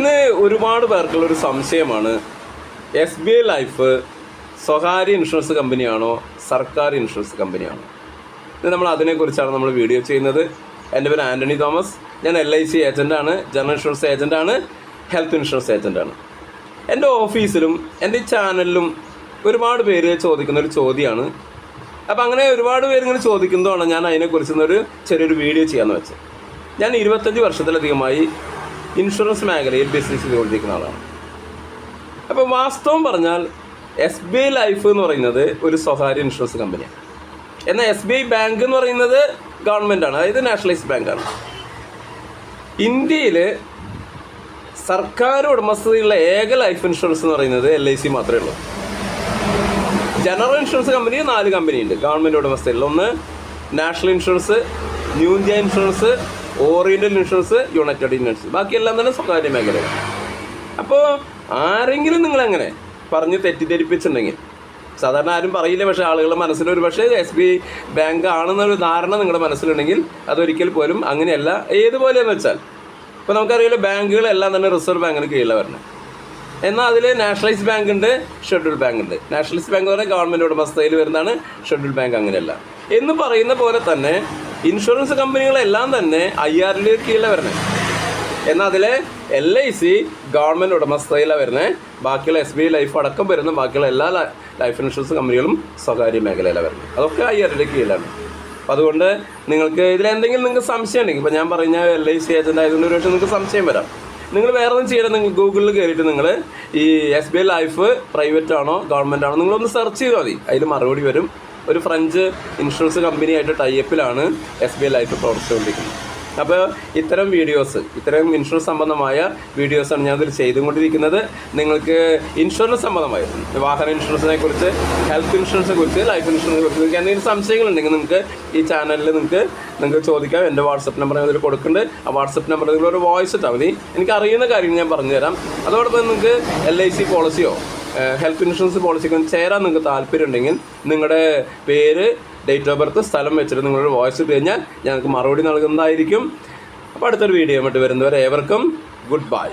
ഇന്ന് ഒരുപാട് പേർക്കുള്ള ഒരു സംശയമാണ്. എസ് ബി ഐ ലൈഫ് സ്വകാര്യ ഇൻഷുറൻസ് കമ്പനിയാണോ സർക്കാർ ഇൻഷുറൻസ് കമ്പനിയാണോ? ഇത് നമ്മൾ അതിനെക്കുറിച്ചാണ് നമ്മൾ വീഡിയോ ചെയ്യുന്നത്. എന്റെ പേര് ആന്റണി തോമസ്. ഞാൻ എൽ ഐ സി ഏജന്റാണ് ജനറൽ ഇൻഷുറൻസ് ഏജന്റാണ് ഹെൽത്ത് ഇൻഷുറൻസ് ഏജന്റാണ് എന്റെ ഓഫീസിലും എന്റെ ചാനലിലും ഒരുപാട് പേര് ചോദിക്കുന്ന ഒരു ചോദ്യമാണ്. അപ്പോൾ അങ്ങനെ ഒരുപാട് പേര് ഇങ്ങനെ ചോദിക്കുന്നതാണ് ഞാൻ അതിനെക്കുറിച്ച് ഒരു ചെറിയൊരു വീഡിയോ ചെയ്യാമെന്ന് വെച്ചത്. ഞാൻ ഇരുപത്തഞ്ച് വർഷത്തിലധികമായി ഇൻഷുറൻസ് മേഖലയിൽ ബിസിനസ് ചെയ്തുകൊണ്ടിരിക്കുന്ന ആളാണ്. അപ്പോൾ വാസ്തവം പറഞ്ഞാൽ എസ് ബി ഐ ലൈഫ് എന്ന് പറയുന്നത് ഒരു സ്വകാര്യ ഇൻഷുറൻസ് കമ്പനിയാണ് എന്നാൽ എസ് ബി ഐ ബാങ്ക് എന്ന് പറയുന്നത് ഗവൺമെന്റാണ് അതായത് നാഷണലൈസ്ഡ് ബാങ്കാണ് ഇന്ത്യയിൽ സർക്കാർ ഉടമസ്ഥതയുള്ള ഏക ലൈഫ് ഇൻഷുറൻസ് എന്ന് പറയുന്നത് എൽ ഐ സി മാത്രമേ ഉള്ളൂ. ജനറൽ ഇൻഷുറൻസ് കമ്പനി നാല് കമ്പനിയുണ്ട് ഗവൺമെന്റ് ഉടമസ്ഥതയിൽ ഒന്ന് national insurance new India insurance oriental insurance united insurance ബാക്കിയെല്ലാം തന്നെ സ്വകാര്യ മേഖലയാണ് അപ്പോൾ ആരെങ്കിലും നിങ്ങളെങ്ങനെ പറഞ്ഞ് തെറ്റിദ്ധരിപ്പിച്ചിട്ടുണ്ടെങ്കിൽ സാധാരണ ആരും പറയില്ല പക്ഷേ ആളുകളുടെ മനസ്സിൽ ഒരു പക്ഷേ എസ് ബി ബാങ്ക് ആണെന്നൊരു ധാരണ നിങ്ങളുടെ മനസ്സിലുണ്ടെങ്കിൽ അതൊരിക്കൽ പോലും അങ്ങനെയല്ല. ഏതുപോലെയെന്ന് വെച്ചാൽ ഇപ്പോൾ നമുക്കറിയാലോ ബാങ്കുകളെല്ലാം തന്നെ റിസർവ് ബാങ്കിന് കീഴിലാണ് വരുന്നത്. എന്നാൽ അതിൽ നാഷണലൈസ്ഡ് ബാങ്ക് ഉണ്ട് ഷെഡ്യൂൾ ബാങ്ക് ഉണ്ട്. നാഷണലൈസ്ഡ് ബാങ്ക് എന്ന് പറഞ്ഞാൽ ഗവൺമെന്റ് ഉടമസ്ഥയിൽ വരുന്നതാണ് ഷെഡ്യൂൾ ബാങ്ക് അങ്ങനെയല്ല. എന്ന് പറയുന്ന പോലെ തന്നെ ഇൻഷുറൻസ് കമ്പനികളെല്ലാം തന്നെ ഐ ആറിന്റെ കീഴിലാണ് വരുന്നത് എന്നാൽ അതിൽ എൽ ഐ സി ഗവൺമെന്റ് ഉടമസ്ഥയിലാണ് വരുന്നത് ബാക്കിയുള്ള എസ് ബി ലൈഫ് അടക്കം വരുന്ന ബാക്കിയുള്ള എല്ലാ ലൈഫ് ഇൻഷുറൻസ് കമ്പനികളും സ്വകാര്യ മേഖലയിലാണ് വരുന്നത് അതൊക്കെ ഐ ആറിന്റെ കീഴിലാണ്. അപ്പോൾ അതുകൊണ്ട് നിങ്ങൾക്ക് ഇതിലെന്തെങ്കിലും നിങ്ങൾക്ക് സംശയം ഉണ്ടെങ്കിൽ ഇപ്പോൾ ഞാൻ പറഞ്ഞ എൽ ഐ സി ഏജന്റ് ആയതുകൊണ്ട് ഒരു പക്ഷേ നിങ്ങൾക്ക് സംശയം വരാം. നിങ്ങൾ വേറെ ഒന്നും ചെയ്യണം നിങ്ങൾ ഗൂഗിളിൽ കയറിയിട്ട് നിങ്ങൾ ഈ S B I life private ആണോ ഗവൺമെന്റ് ആണോ നിങ്ങളൊന്ന് സെർച്ച് ചെയ്താൽ മതി. അതിൽ മറുപടി വരും. ഒരു ഫ്രഞ്ച് ഇൻഷുറൻസ് കമ്പനിയായിട്ട് ടൈപ്പിലാണ് എസ് ബി ഐ ലൈഫ് പ്രവർത്തിച്ചുകൊണ്ടിരിക്കുന്നത്. അപ്പോൾ ഇത്തരം വീഡിയോസ് ഇത്തരം ഇൻഷുറൻസ് സംബന്ധമായ വീഡിയോസാണ് ഞാനതിൽ ചെയ്തുകൊണ്ടിരിക്കുന്നത്. നിങ്ങൾക്ക് ഇൻഷുറൻസ് സംബന്ധമായ വാഹന ഇൻഷുറൻസിനെ കുറിച്ച് ഹെൽത്ത് ഇൻഷുറൻസിനെ കുറിച്ച് ലൈഫ് ഇൻഷുറൻസിനെ കുറിച്ച് നിങ്ങൾക്ക് എന്തെങ്കിലും സംശയങ്ങളുണ്ടെങ്കിൽ നിങ്ങൾക്ക് ഈ ചാനലിൽ നിങ്ങൾക്ക് നിങ്ങൾക്ക് ചോദിക്കാം. എന്റെ വാട്സപ്പ് നമ്പർ ഇതിൽ കൊടുക്കുന്നുണ്ട്. ആ വാട്സപ്പ് നമ്പർ നിങ്ങൾ ഒരു വോയിസ് ഇട്ടാൽ മതി. എനിക്ക് അറിയുന്ന കാര്യങ്ങൾ ഞാൻ പറഞ്ഞുതരാം. അതോടൊപ്പം നിങ്ങൾക്ക് എൽ ഐ സി പോളിസിയോ ഹെൽത്ത് ഇൻഷുറൻസ് പോളിസിക്ക് ചേരാൻ നിങ്ങൾക്ക് താല്പര്യം ഉണ്ടെങ്കിൽ നിങ്ങളുടെ പേര് ഡേറ്റ് ഓഫ് ബർത്ത് സ്ഥലം വെച്ചിട്ട് നിങ്ങളുടെ വോയിസ് കഴിഞ്ഞാൽ ഞങ്ങൾക്ക് മറുപടി നൽകുന്നതായിരിക്കും. അപ്പോൾ അടുത്തൊരു വീഡിയോ ആയിട്ട് വരുന്നവരെ ഏവർക്കും ഗുഡ് ബൈ